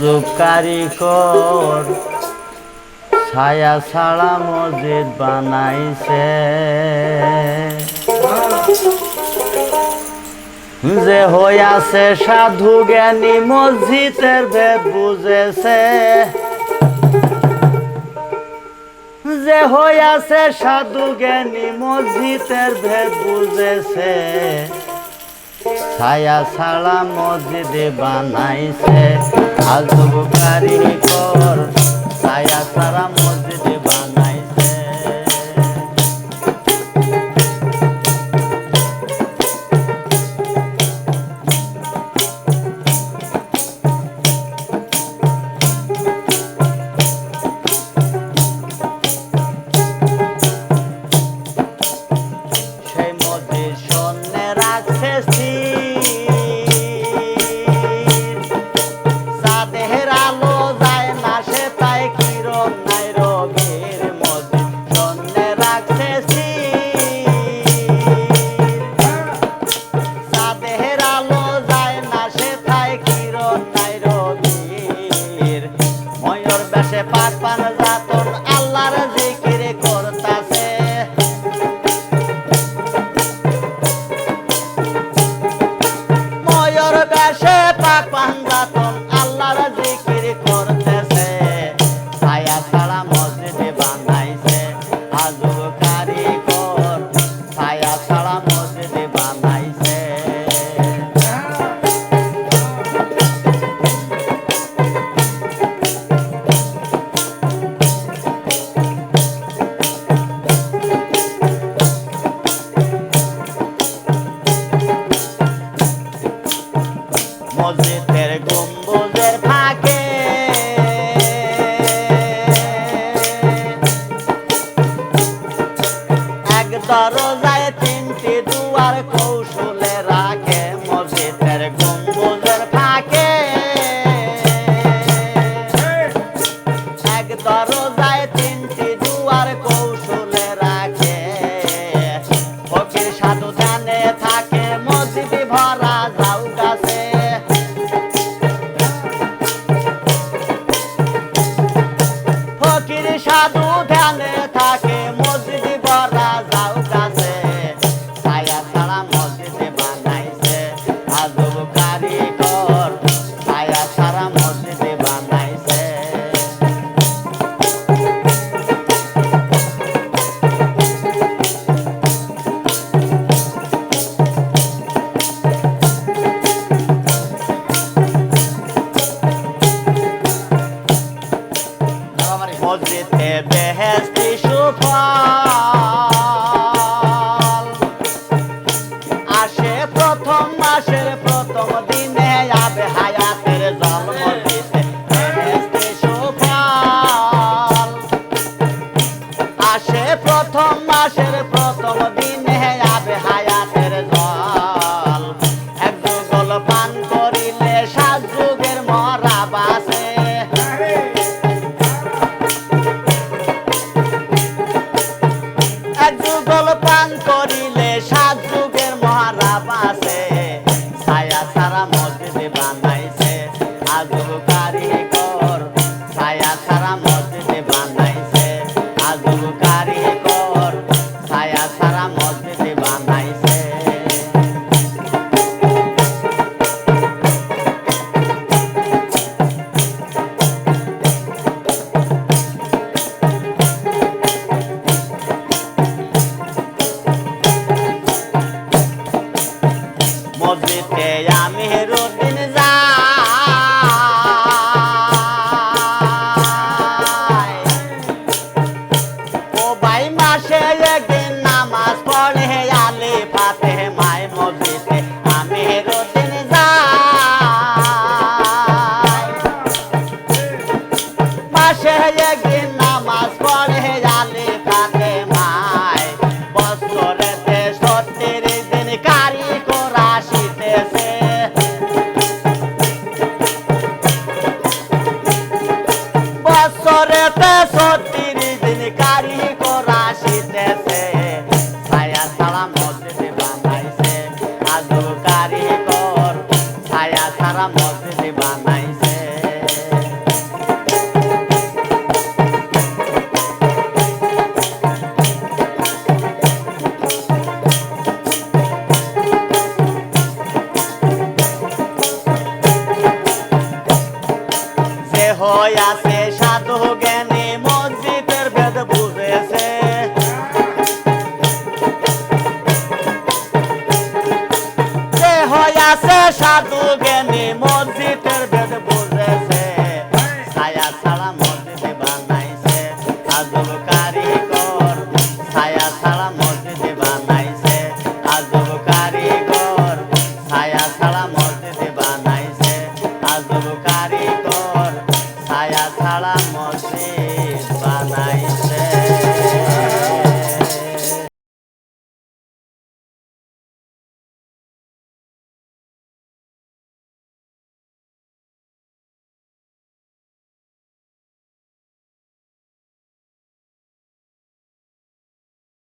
যুগ কারিকর ছায়া ছাড়া মসজিদ বানাইছে। যে হইয়াছে সাধু জ্ঞানী মসজিদের ভেদ বুঝেছে। যে হইয়াছে সাধু জ্ঞানী মসজিদের ভেদ বুঝেছে। ছায়া ছাড়া মসজিদে বানাইছে। আজব কারিগর ছায়া ছাড়া দরজায় তিনটি দুয়ার কৌশলে রাখে, মসজিদের গম্বুজের ফাঁকে। এক দরজায় তিনটি দুয়ার কৌশলে রাখে। ফকির সাধু ধ্যানে থাকে, মসজিদ ভরা যাও গাছে। ফকির সাধু ধ্যানে মসজিদে বেহেস্তি যুগল পান করিলে সাত যুগের মহারা বাসে ছায়া ছাড়া মসজিদে আমি রুদিন যাই ও ভাই মাই মসজিদে আমি রুদিন যাই মাসে একদিন নামাজ পড়ে আলে সত্তর দিন কারি করা শিখেছে ছায়া ছাড়া মসজিদ বানাইছে আজু কারিগর ছায়া